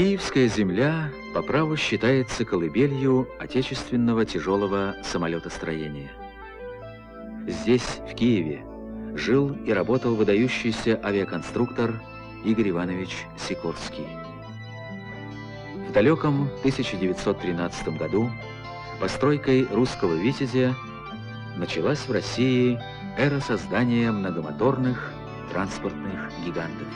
Киевская земля по праву считается колыбелью отечественного тяжелого самолетостроения. Здесь, в Киеве, жил и работал выдающийся авиаконструктор Игорь Иванович Сикорский. В далеком 1913 году постройкой русского «Витязя» началась в России эра создания многомоторных транспортных гигантов.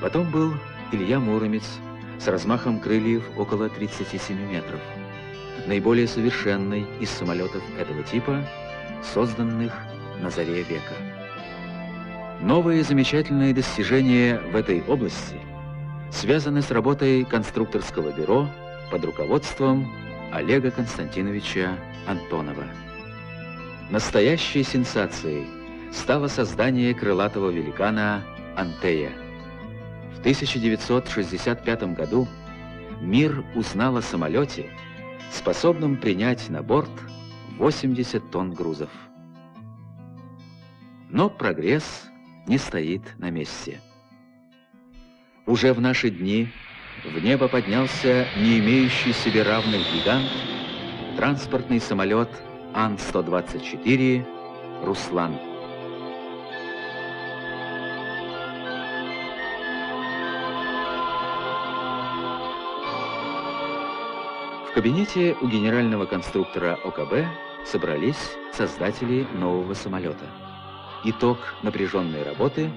Потом был Илья Муромец с размахом крыльев около 37 метров, наиболее совершенный из самолетов этого типа, созданных на заре века. Новые замечательные достижения в этой области связаны с работой конструкторского бюро под руководством Олега Константиновича Антонова. Настоящей сенсацией стало создание крылатого великана Антея. В 1965 году мир узнал о самолете, способном принять на борт 80 тонн грузов. Но прогресс не стоит на месте. Уже в наши дни в небо поднялся не имеющий себе равных гигант, транспортный самолет Ан-124 «Руслан». Кабинете у генерального конструктора ОКБ собрались создатели нового самолета. Итог напряженной работы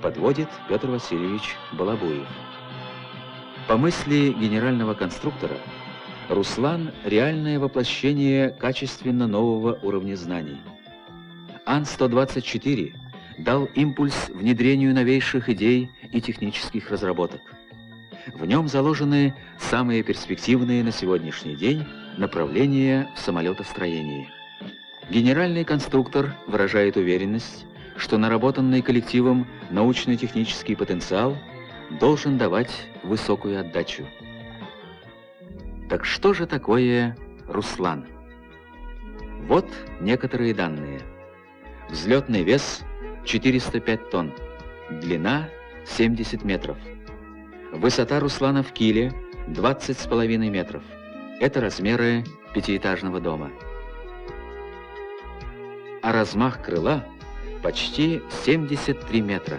подводит Петр Васильевич Балабуев. По мысли генерального конструктора, Руслан – реальное воплощение качественно нового уровня знаний. Ан-124 дал импульс внедрению новейших идей и технических разработок. В нем заложены самые перспективные на сегодняшний день направления в самолетостроении. Генеральный конструктор выражает уверенность, что наработанный коллективом научно-технический потенциал должен давать высокую отдачу. Так что же такое Руслан? Вот некоторые данные. Взлетный вес 405 тонн, длина 70 метров. Высота Руслана в киле 20,5 метров. Это размеры пятиэтажного дома. А размах крыла почти 73 метра.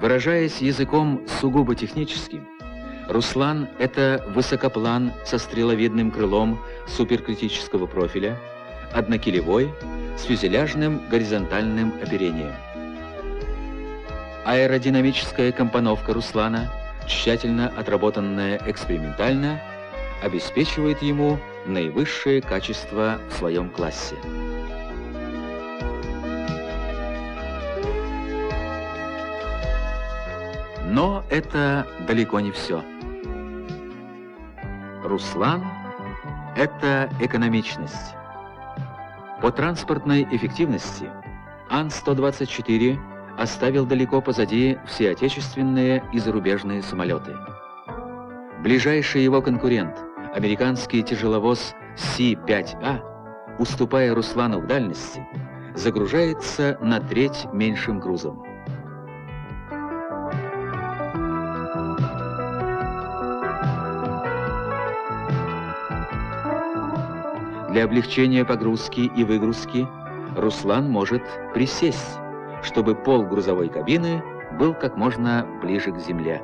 Выражаясь языком сугубо техническим, Руслан – это высокоплан со стреловидным крылом суперкритического профиля, однокилевой, с фюзеляжным горизонтальным оперением. Аэродинамическая компоновка Руслана, тщательно отработанная экспериментально, обеспечивает ему наивысшее качество в своем классе. Но это далеко не все. Руслан – это экономичность. По транспортной эффективности Ан-124 оставил далеко позади все отечественные и зарубежные самолеты. Ближайший его конкурент, американский тяжеловоз Си-5А, уступая Руслану в дальности, загружается на треть меньшим грузом. Для облегчения погрузки и выгрузки Руслан может присесть, чтобы пол грузовой кабины был как можно ближе к земле.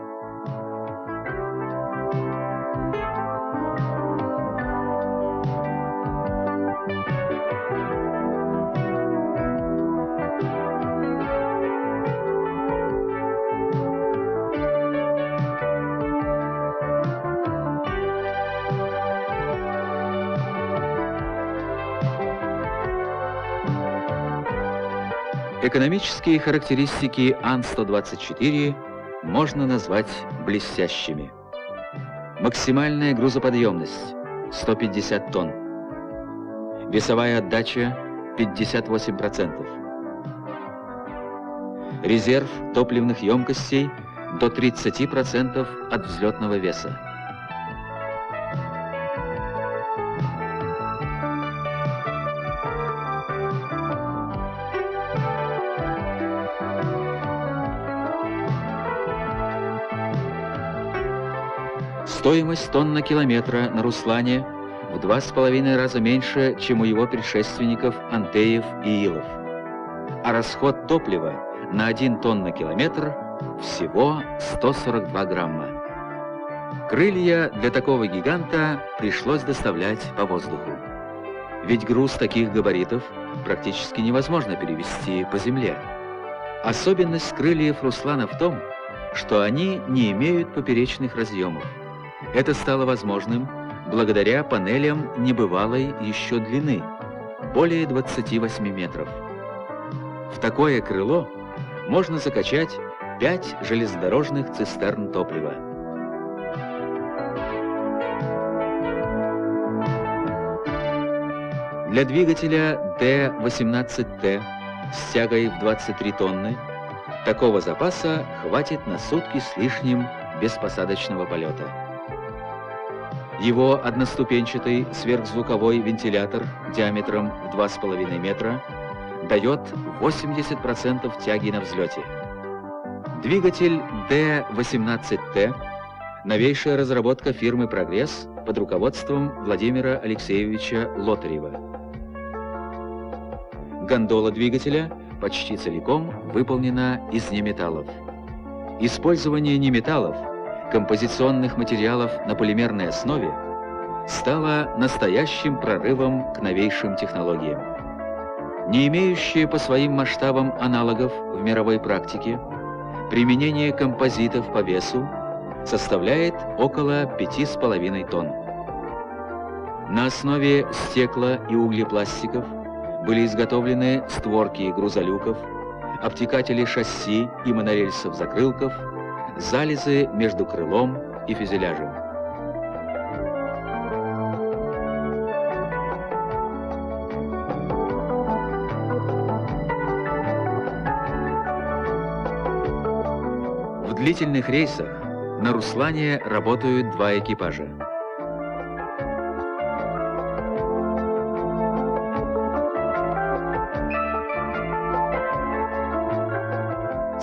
Экономические характеристики Ан-124 можно назвать блестящими. Максимальная грузоподъемность – 150 тонн. Весовая отдача – 58%. Резерв топливных емкостей – до 30% от взлетного веса. Стоимость тонна километра на Руслане в два с половиной раза меньше, чем у его предшественников Антеев и Илов. А расход топлива на 1 тонн на километр всего 142 грамма. Крылья для такого гиганта пришлось доставлять по воздуху. Ведь груз таких габаритов практически невозможно перевести по земле. Особенность крыльев Руслана в том, что они не имеют поперечных разъемов. Это стало возможным благодаря панелям небывалой еще длины, более 28 метров. В такое крыло можно закачать 5 железнодорожных цистерн топлива. Для двигателя D18T с тягой в 23 тонны такого запаса хватит на сутки с лишним беспосадочного полета. Его одноступенчатый сверхзвуковой вентилятор диаметром в 2,5 метра дает 80% тяги на взлете. Двигатель D18T – новейшая разработка фирмы «Прогресс» под руководством Владимира Алексеевича Лотарева. Гондола двигателя почти целиком выполнена из неметаллов. Использование неметаллов, композиционных материалов на полимерной основе, стало настоящим прорывом к новейшим технологиям. Не имеющие по своим масштабам аналогов в мировой практике, применение композитов по весу составляет около 5,5 тонн. На основе стекла и углепластиков – были изготовлены створки грузолюков, обтекатели шасси и монорельсов закрылков, залезы между крылом и фюзеляжем. В длительных рейсах на Руслане работают два экипажа.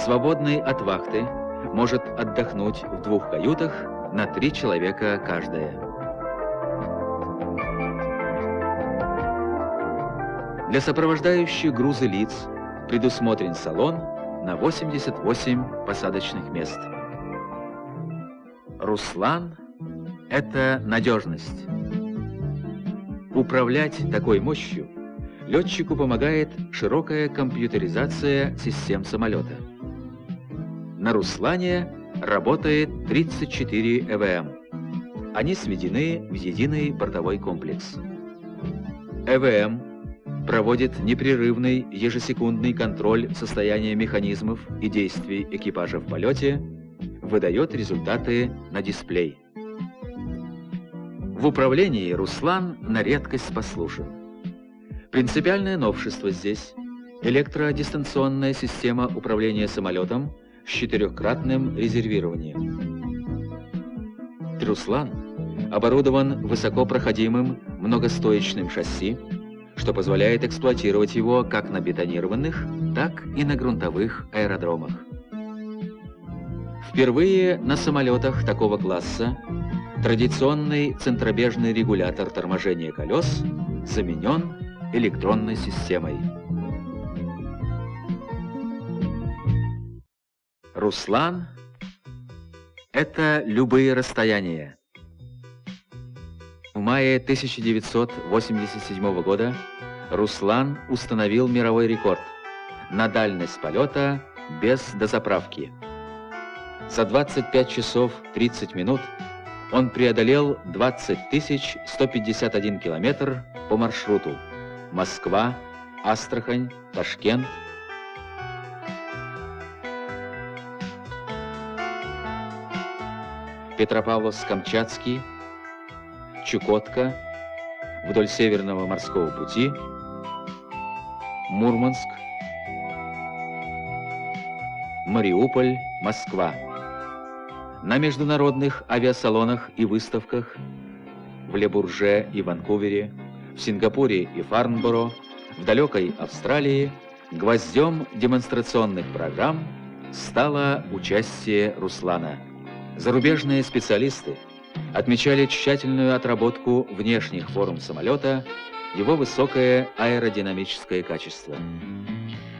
свободный от вахты, может отдохнуть в двух каютах на три человека каждая. Для сопровождающих грузы лиц предусмотрен салон на 88 посадочных мест. Руслан – это надежность. Управлять такой мощью летчику помогает широкая компьютеризация систем самолета. На Руслане работает 34 ЭВМ. Они сведены в единый бортовой комплекс. ЭВМ проводит непрерывный ежесекундный контроль состояния механизмов и действий экипажа в полете, выдает результаты на дисплей. В управлении Руслан на редкость послушен. Принципиальное новшество здесь – электродистанционная система управления самолетом – с четырехкратным резервированием. Трюслан оборудован высокопроходимым многостоечным шасси, что позволяет эксплуатировать его как на бетонированных, так и на грунтовых аэродромах. Впервые на самолетах такого класса традиционный центробежный регулятор торможения колес заменен электронной системой. Руслан – это любые расстояния. В мае 1987 года Руслан установил мировой рекорд на дальность полета без дозаправки. За 25 часов 30 минут он преодолел 20 151 километр по маршруту Москва, Астрахань, Ташкент, Петропавловск-Камчатский, Чукотка, вдоль Северного морского пути, Мурманск, Мариуполь, Москва. На международных авиасалонах и выставках в Лебурже и Ванкувере, в Сингапуре и Фарнборо, в далекой Австралии гвоздем демонстрационных программ стало участие Руслана – Зарубежные специалисты отмечали тщательную отработку внешних форм самолета, его высокое аэродинамическое качество.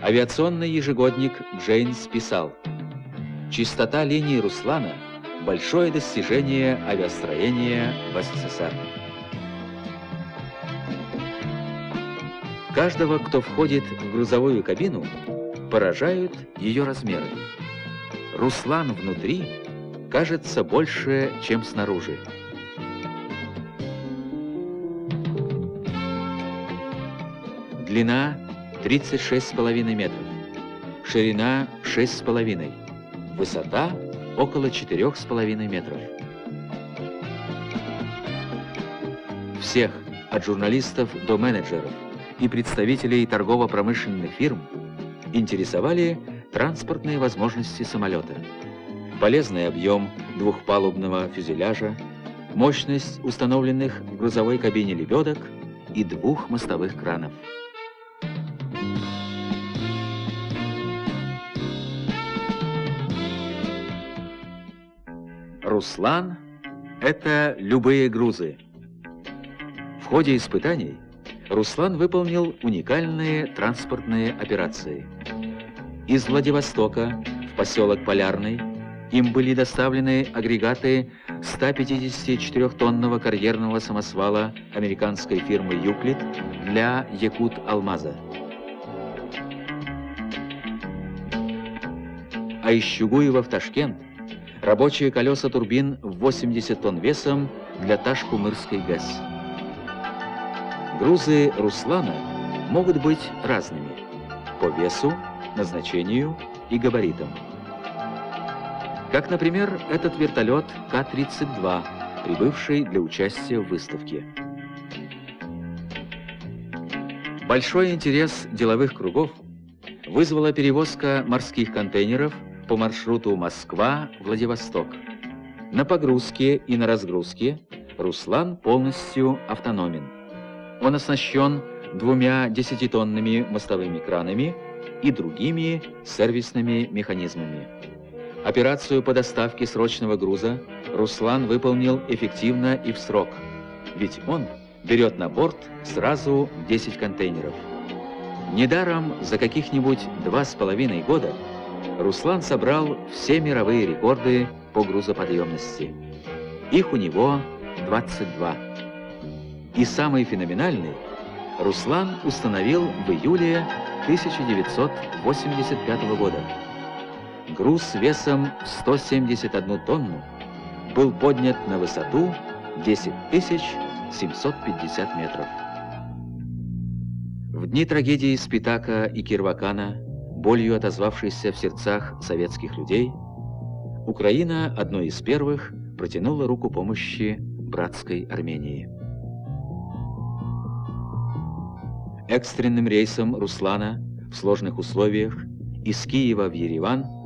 Авиационный ежегодник Джейнс писал, «Чистота линии Руслана – большое достижение авиастроения в СССР». Каждого, кто входит в грузовую кабину, поражают ее размеры. Руслан внутри кажется больше, чем снаружи. Длина 36,5 метров, ширина 6,5, высота около 4,5 метров. Всех, от журналистов до менеджеров и представителей торгово-промышленных фирм, интересовали транспортные возможности самолета, полезный объем двухпалубного фюзеляжа, мощность установленных в грузовой кабине лебедок и двух мостовых кранов. Руслан – это любые грузы. В ходе испытаний Руслан выполнил уникальные транспортные операции. Из Владивостока в поселок Полярный им были доставлены агрегаты 154-тонного карьерного самосвала американской фирмы «Юклид» для Якут-Алмаза. А из Чугуева в Ташкент рабочие колеса турбин в 80 тонн весом для Ташкумырской ГЭС. Грузы «Руслана» могут быть разными по весу, назначению и габаритам. Как, например, этот вертолет К-32, прибывший для участия в выставке. Большой интерес деловых кругов вызвала перевозка морских контейнеров по маршруту Москва-Владивосток. На погрузке и на разгрузке Руслан полностью автономен. Он оснащен двумя десятитонными мостовыми кранами и другими сервисными механизмами. Операцию по доставке срочного груза Руслан выполнил эффективно и в срок, ведь он берет на борт сразу 10 контейнеров. Недаром за каких-нибудь два с половиной года Руслан собрал все мировые рекорды по грузоподъемности. Их у него 22. И самый феноменальный Руслан установил в июле 1985 года. Груз весом 171 тонну был поднят на высоту 10 750 метров. В дни трагедии Спитака и Кирвакана, болью отозвавшейся в сердцах советских людей, Украина одной из первых протянула руку помощи братской Армении. Экстренным рейсом Руслана в сложных условиях из Киева в Ереван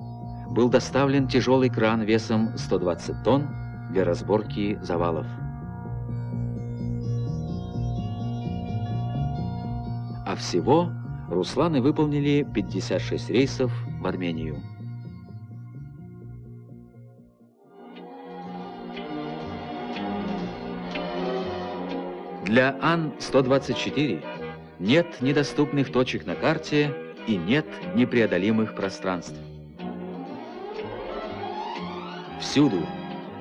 был доставлен тяжелый кран весом 120 тонн для разборки завалов. А всего Русланы выполнили 56 рейсов в Армению. Для Ан-124 нет недоступных точек на карте и нет непреодолимых пространств. Всюду,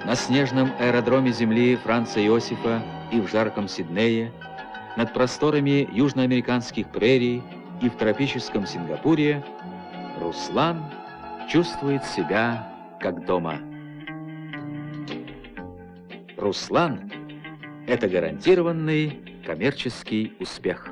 на снежном аэродроме земли Франца Иосифа и в жарком Сиднее, над просторами южноамериканских прерий и в тропическом Сингапуре, Руслан чувствует себя как дома. Руслан – это гарантированный коммерческий успех.